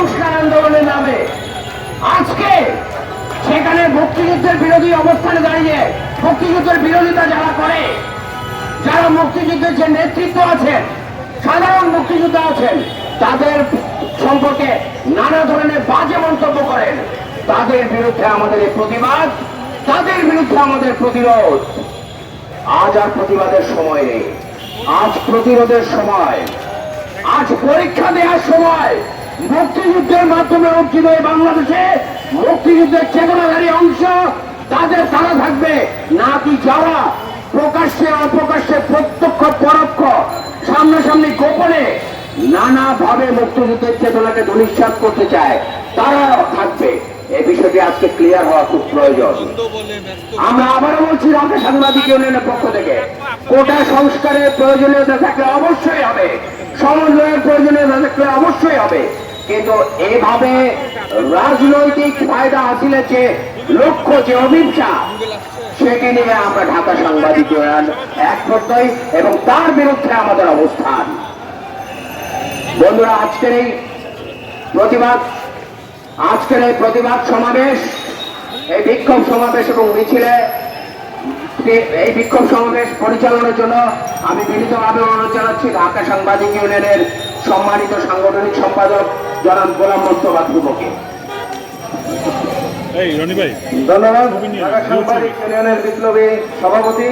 সংস্কার আন্দোলনের নামে। আজকে সেখানে মুক্তিযুদ্ধের বিরোধী অবস্থানে দাঁড়িয়ে মুক্তিযুদ্ধের বিরোধিতা যারা করে, যারা মুক্তিযুদ্ধের যে নেতৃত্ব আছেন, সাধারণ মুক্তিযোদ্ধা আছেন, তাদের সম্পর্কে নানা ধরনের বাজে মন্তব্য করেন। তাদের বিরুদ্ধে আমাদের এই প্রতিবাদ, তাদের বিরুদ্ধে আমাদের প্রতিরোধ। আজ আর প্রতিবাদের সময় নেই। আজ প্রতিরোধের সময়। আজ পরীক্ষা দেওয়ার সময়। মুক্তিযুদ্ধের মাধ্যমে অর্জিত এই বাংলাদেশে মুক্তিযুদ্ধের চেতনাধারী অংশ তাদের তারা থাকবে। নাকি যারা প্রকাশ্যে অপ্রকাশ্যে প্রত্যক্ষ, পরোক্ষ, সামনাসামনি গোপনে নানাভাবে মুক্তিযুদ্ধের চেতনাকে ধূলিসাৎ করতে চায় তারাও থাকবে। এই বিষয়টি আজকে ক্লিয়ার হওয়া খুব প্রয়োজন। আমরা আবারও বলছি রাজ্য সাংবাদিক ইউনিয়নের পক্ষ থেকে, কোটা সংস্কারের প্রয়োজনীয়তা থাকলে অবশ্যই হবে, সমন্বয়ের প্রয়োজনীয়তা থাকলে অবশ্যই হবে। কিন্তু এভাবে রাজনৈতিক ফায়দা হাসিলের যে লক্ষ্য যে অভিপ্সা সেটি নিয়ে আমরা ঢাকা সাংবাদিক এক প্রত্যয় এবং তার বিরুদ্ধে আমাদের অবস্থান। বন্ধুরা, আজকের এই প্রতিবাদ, আজকের এই প্রতিবাদ সমাবেশ, এই বিক্ষোভ সমাবেশ এবং মিছিলে, এই বিক্ষোভ সমাবেশ পরিচালনার জন্য আমি বিনীতভাবে অনুরোধ জানাচ্ছি ঢাকা সাংবাদিক ইউনিয়নের সম্মানিত সাংগঠনিক সম্পাদক জনাব গোলাম মোস্তফা ধ্রুবকে এই রনি ভাই ধন্যবাদ। সাংবাদিক ইউনিয়নের বিপ্লবী সভাপতি।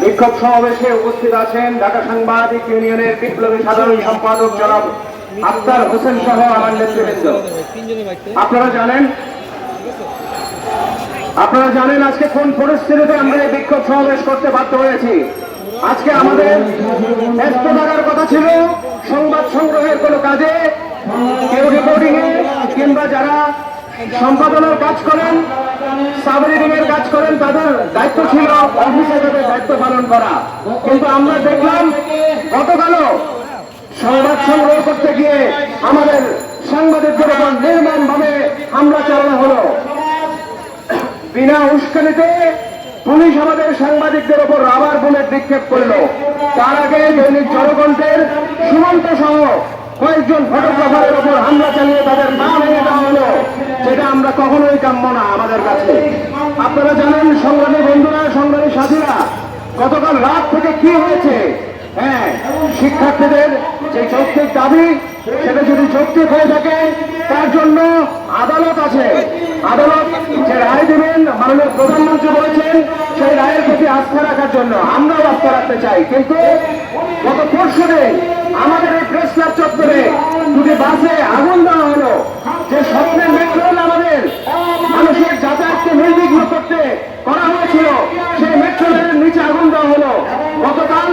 বিক্ষোভ সমাবেশে উপস্থিত আছেন ঢাকা সাংবাদিক ইউনিয়নের বিপ্লবী সাধারণ সম্পাদক জনাব আক্তার হোসেন সহ আমার নেতৃবৃন্দ। আপনারা জানেন আপনারা জানেন আজকে কোন পরিস্থিতিতে আমরা এই বিক্ষোভ সমাবেশ করতে বাধ্য হয়েছি। আজকে আমাদের ব্যস্ত থাকার কথা ছিল সংবাদ সংগ্রহের কোনো কাজে কিংবা যারা সম্পাদনার কাজ করেন সাব রিডিং কাজ করেন, তাদের দায়িত্ব ছিল অফিসে তাদের দায়িত্ব পালন করা। কিন্তু আমরা দেখলাম, গতকালও সংবাদ সংগ্রহ করতে গিয়ে আমাদের সাংবাদিকদের উপর নির্মম ভাবে হামলা চালানো হলো। বিনা উস্কানিতে পুলিশ আমাদের সাংবাদিকদের ওপর রাবার বুলেট নিক্ষেপ করল। তার আগে দৈনিক জনকণ্ঠের সুমন্ত সহ কয়েকজন ফটোগ্রাফারের ওপর হামলা চালিয়ে তাদের মা ভেঙে দেওয়া হলো যেটা আমরা কখনোই কাম্য না আমাদের কাছে। আপনারা জানেন, সংগ্রামী বন্ধুরা, সংগ্রামী সাথীরা, গতকাল রাত থেকে কি হয়েছে? হ্যাঁ শিক্ষার্থীদের যে যৌক্তিক দাবি, সেটা যদি যৌক্তিক হয়ে থাকে, তার জন্য আদালত রাখার জন্য আমরা ব্যস্ত রাখতে চাই। কিন্তু গত পরশু আমাদের এই প্রেস ক্লাব চত্বরে দুটি বাসে আগুন দেওয়া হলো। যে স্বপ্নের মেট্রো আমাদের মানুষের যাতায়াতকে নির্বিঘ্ন করতে করা হয়েছিল, সেই মেট্রো নিচে আগুন দেওয়া হলো। গতকাল